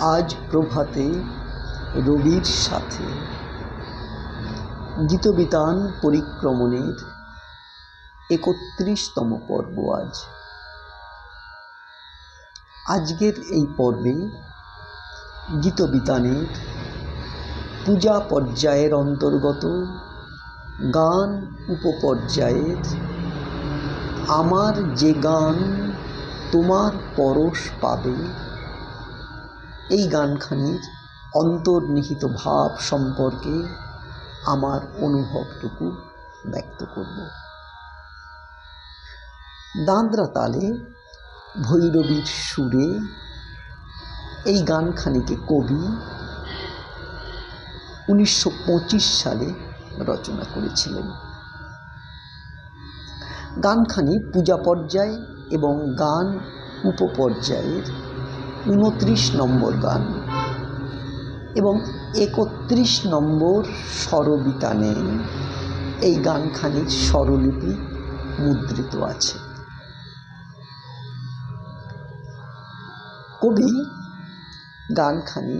আজ প্রভাতে রবির সাথে। গীতবিতান পরিক্রমণের একত্রিশতম পর্ব আজ। আজকের এই পর্বে গীতবিতানের পূজা পর্যায়ের অন্তর্গত গান উপপর্যায়ের আমার যে গান তোমার পরশ পাবে এই গানখানির অন্তর্নিহিত ভাব সম্পর্কে আমার অনুভবটুকু ব্যক্ত করব। দাঁদরা তালে ভৈরবীর সুরে এই গানখানিকে কবি উনিশশো পঁচিশ সালে রচনা করেছিলেন। গানখানি পূজা পর্যায় এবং গান উপপর্যায়ের উনত্রিশ নম্বর গান এবং একত্রিশ নম্বর স্বরবিতানে এই গানখানির স্বরলিপি মুদ্রিত আছে। কবি গানখানি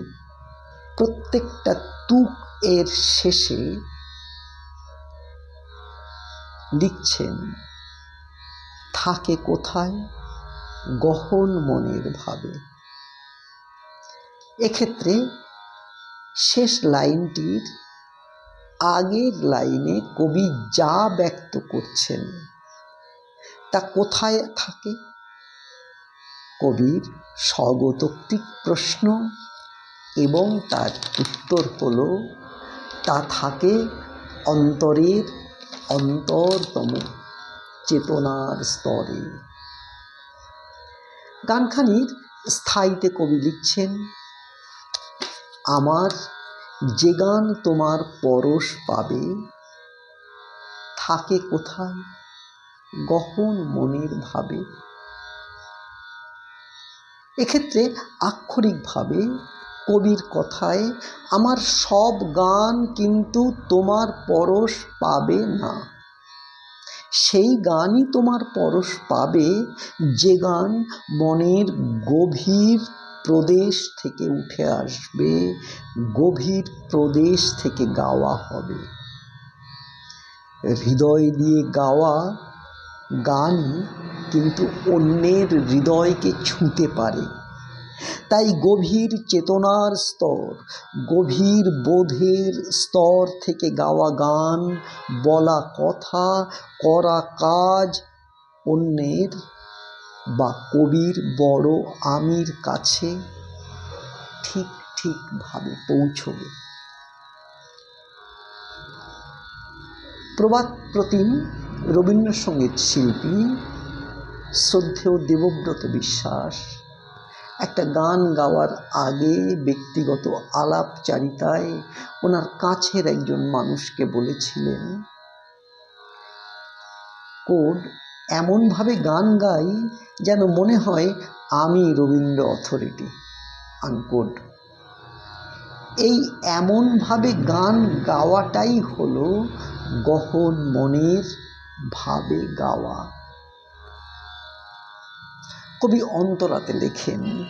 প্রত্যেকটা তুক এর শেষে লিখছেন, থাকে কোথায় গহন মনের ভাবে। এক্ষেত্রে শেষ লাইনটির আগের লাইনে কবি যা ব্যক্ত করছেন, তা কোথায় থাকে? কবির স্বগতোক্তিক প্রশ্ন এবং তার উত্তর হল, তা থাকে অন্তরের অন্তরতম চেতনার স্তরে। গানখানির স্থায়ীতে কবি লিখছেন আমার যে গান তোমার পরশ পাবে, থাকে কোথায় গহন মনের ভাবে। এক্ষেত্রে আক্ষরিকভাবে কবির কথায়, আমার সব গান কিন্তু তোমার পরশ পাবে না। সেই গানই তোমার পরশ পাবে, যে গান মনের গভীর প্রদেশ থেকে উঠে আসবে, গভীর প্রদেশ থেকে গাওয়া হবে। হৃদয় দিয়ে গাওয়া গানই কিন্তু অন্যের হৃদয়কে ছুঁতে পারে। তাই গভীর চেতনার স্তর, গভীর বোধের স্তর থেকে গাওয়া গান, বলা কথা, করা কাজ অন্যের বা কবির বড় আমির কাছে ঠিক ঠিকভাবে পৌঁছবে। প্রবাদ প্রতিম রবীন্দ্রসঙ্গীত শিল্পী শ্রদ্ধেয় দেবব্রত বিশ্বাস। একটা গান গাওয়ার আগে ব্যক্তিগত আলাপচারিতায় ওনার কাছের একজন মানুষকে বলেছিলেন, কোড এমনভাবে গান গাই যেন মনে হয় আমি রবীন্দ্র অথরিটি আনকোড এই এমনভাবে গান গাওয়াটাই হলো গহন মনের ভাবে গাওয়া। কবি অন্তরাতে লেখেন,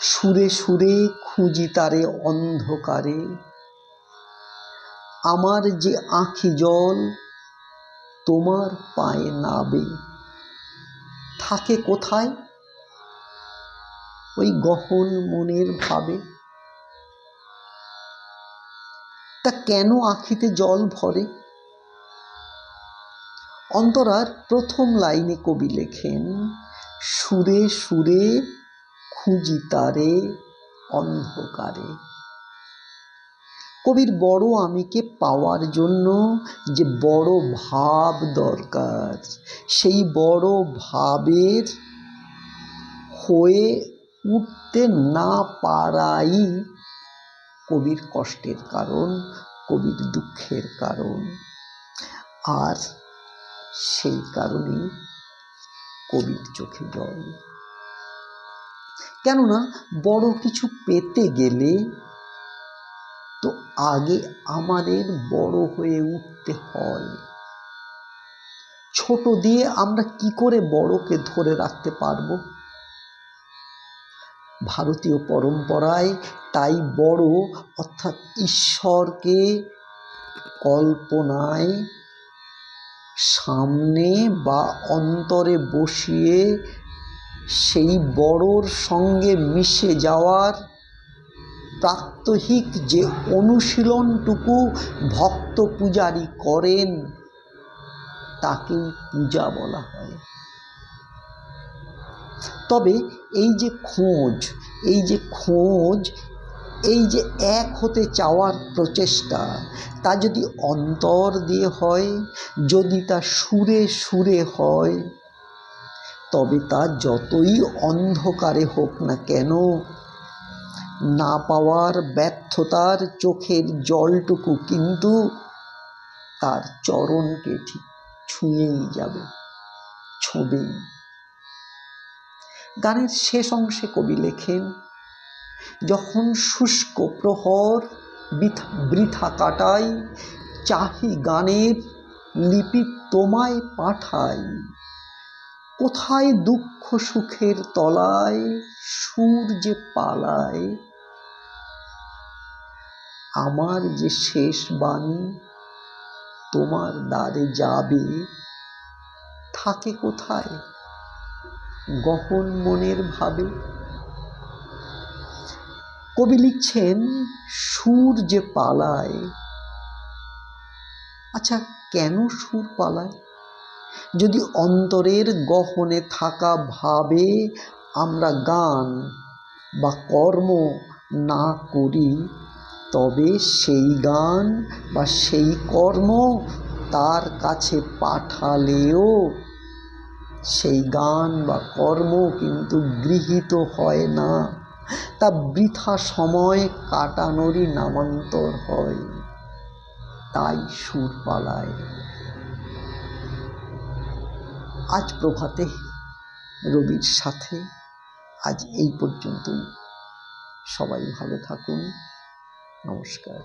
সুরে সুরে খুঁজি তারে অন্ধকারে, আমার যে আঁখি জল তোমার পায়ে নাবে। থাকে কোথায়? ওই গহন মনের ভাবে। তা কেন আখিতে জল ভরে? অন্তরার প্রথম লাইনে কবি লেখেন, সুরে সুরে খুঁজি তারে অন্ধকারে। কবির বড় আমিকে পাওয়ার জন্য যে বড় ভাব দরকার, সেই বড় ভাবের হয়ে উঠতে না পারাই কবির কষ্টের কারণ, কবির দুঃখের কারণ। আর সেই কারণেই কবির চোখে জল। কেননা বড় কিছু পেতে গেলে তো আগে আমাদের বড় হয়ে উঠতে হয়। ছোট দিয়ে আমরা কি করে বড়কে ধরে রাখতে পারব? ভারতীয় পরম্পরায় তাই বড় অর্থাৎ ঈশ্বরকে কল্পনায় সামনে বা অন্তরে বসিয়ে সেই বড়োর সঙ্গে মিশে যাওয়ার প্রাত্যহিক যে অনুশীলনটুকু ভক্ত পূজারী করেন, তাকেই পূজা বলা হয়। তবে এই যে খোঁজ, এই যে খোঁজ, এই যে এক হতে চাওয়ার প্রচেষ্টা, তা যদি অন্তর দিয়ে হয়, যদি তা সুরে সুরে হয়, তবে তা যতই অন্ধকারে হোক না কেন না পাওয়ার ব্যর্থতার চোখের জলটুকু কিন্তু তার চরণকে ঠিক ছুঁয়েই যাবে, ছোঁবেই। গানের শেষ অংশে কবি লেখেন, যখন শুষ্ক প্রহর বৃথা কাটাই, চাহি গানের লিপি তোমায় পাঠাই। কোথায় দুঃখ সুখের তলায় সুর যে পালায়, আমার যে শেষ বাণী তোমার দ্বারে যাবে, থাকে কোথায়? গহন মনের ভাবে। কবি লিখছেন, সুর যে পালায় আচ্ছা কেন সুর পালায়? যদি অন্তরের গহনে থাকা ভাবে আমরা গান বা কর্ম না করি, তবে সেই গান বা সেই কর্ম তার কাছে পাঠালেও সেই গান বা কর্ম কিন্তু গৃহীত হয় না। তা বৃথা সময় কাটানোরই নামান্তর হয়। তাই সুর পালায়। আজ প্রভাতে রবির সাথে আজ এই পর্যন্তই। সবাই ভালো থাকুন। নমস্কার।